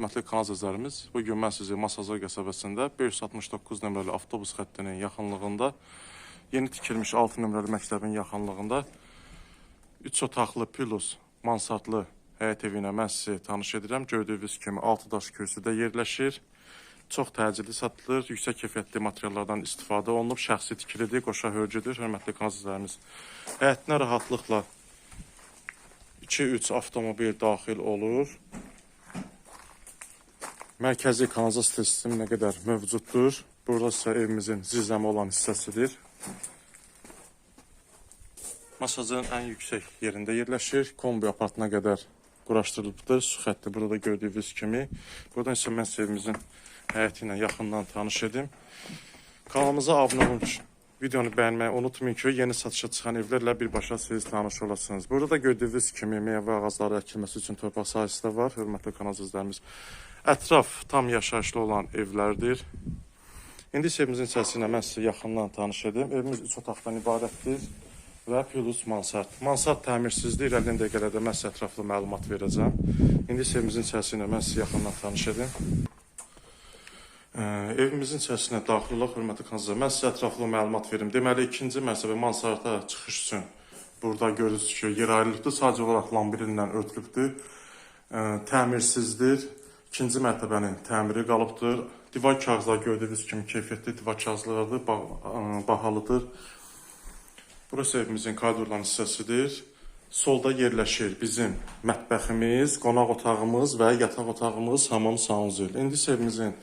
Hörmətli kanal izləyicilərimiz, bu gün mən sizi Masazır qəsəbəsində 569 nömrəli avtobus xəttinin yaxınlığında yeni tikilmiş 6 nömrəli məktəbin yaxınlığında 3 otaqlı plus mansardlı həyət evi mən sizi tanış edirəm. Gördüyünüz kimi 6 daş kürsüdə yerləşir. Çox təcili satılır, yüksək keyfiyyətli materiallardan istifadə olunub, şəxsi tikilidir, qoşa hörgüdür. Hörmətli kanal izləyicilərimiz, həyətinə rahatlıqla 2-3 avtomobil daxil olur. Mərkəzi kanalizasiya sistemi nə qədər mövcuddur. Burada isə evimizin zirzəmi olan hissəsidir. Masajın ən yüksək yerində yerləşir. Kombi apartına qədər quraşdırılıbdır. Su xətti burada da gördüyünüz kimi. Buradan isə mən evimizin həyəti ilə yaxından tanış edim. Kanalımıza abunə olun videonu bəyənməyi unutmayın ki, yeni satışa çıxan evlərlə birbaşa siz tanış olasınız. Burada da gördüyünüz kimi meyvə ağacları əkilməsi üçün torpaq sahəsi də var. Hörmətli kanal izləyicilərimiz. Ətraf tam yaşayışlı olan evlərdir. İndi isə evimizin içərisi ilə mən sizə yaxından tanış edim. Evimiz 3 otaqdan ibarətdir və plus mansard. Mansard təmirsizdir. 50 dəqiqələrdə mən sizə ətraflı məlumat verəcəm. İndi isə evimizin içərisi ilə mən sizə yaxından tanış edim. Ə, evimizin içərisinə daxil olaq, hörmətli kanalcılar. Mən sizə ətraflı məlumat verim. Deməli, ikinci mərtəbə mansarda çıxış üçün burada görürsünüz ki, yer ayrılıbdır. Sadəcə olaraq lambirillə örtülübdür. Ə, təmirsizdir. İkinci mərtəbənin təmiri qalıbdır. Divar kağızları gördüyünüz kimi keyfiyyətli divar kağızlarıdır, bah ə, bahalıdır. Burası evimizin koridorların hissəsidir. Solda yerləşir bizim mətbəximiz, qonaq otağımız və yataq otağımız, hamam sanuzel. İndi evimizin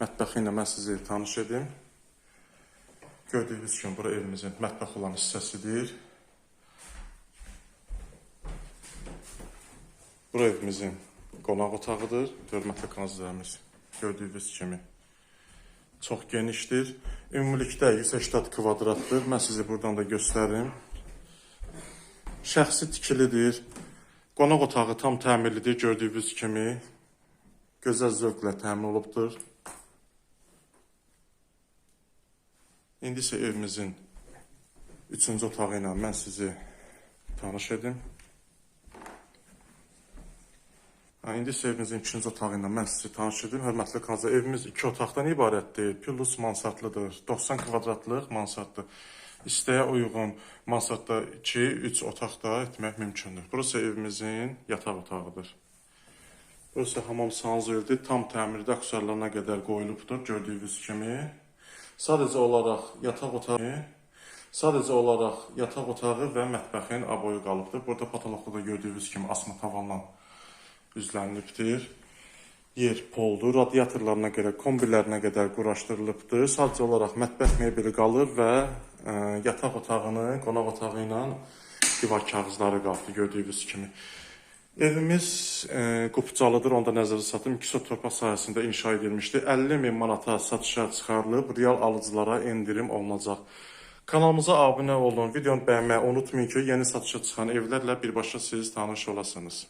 mətbəxi ilə mən sizi tanış edim. Gördüyünüz kimi bura evimizin mətbəx olan hissəsidir. Bura evimizin qonaq otağıdır. Hörmətli kanalcılarımız gördüyünüz kimi çox genişdir. Ümumilikdə 180 kvadratdır. Mən sizi buradan da göstərim. Şəxsi tikilidir. Qonaq otağı tam təmirlidir gördüyünüz kimi. Gözəl zövqlə təmin olubdur. İndi isə evimizin üçüncü otağı ilə mən sizi tanış edim. İndi isə evimizin ikinci otağı ilə mən sizi tanış edim. Hörmətli qazı, evimiz iki otaqdan ibarətdir. Plus mansardlıdır. 90 kvadratlıq mansarddır. İstəyə uyğun mansardda 2-3 otaqda etmək mümkündür. Burası evimizin yataq otağıdır. Burası hamam sanuzelidir. Tam təmirdə aksarlarına qədər qoyulubdur gördüyünüz kimi. Sadəcə olaraq yataq otağı Sadəcə olaraq yataq otağı və mətbəxin aboyu qalıbdır. Burada patologda da gördüyünüz kimi asma tavanla üzlənilibdir. Yer poldur, radiatorlarına görə, kombilərinə qədər quraşdırılıbdır. Sadəcə olaraq mətbəx mebeli qalır və ə, yataq otağını qonaq otağı ilə divar kağızları qaldı gördüyünüz kimi. Evimiz e, qupcalıdır, onda nəzərə satım. 2 sot torpaq sahəsində inşa edilmişdir. 50 min manata satışa çıxarılıb, real alıcılara endirim olunacaq. Kanalımıza abunə olun, videonu bəyənməyi unutmayın ki, yeni satışa çıxan evlərlə birbaşa siz tanış olasınız.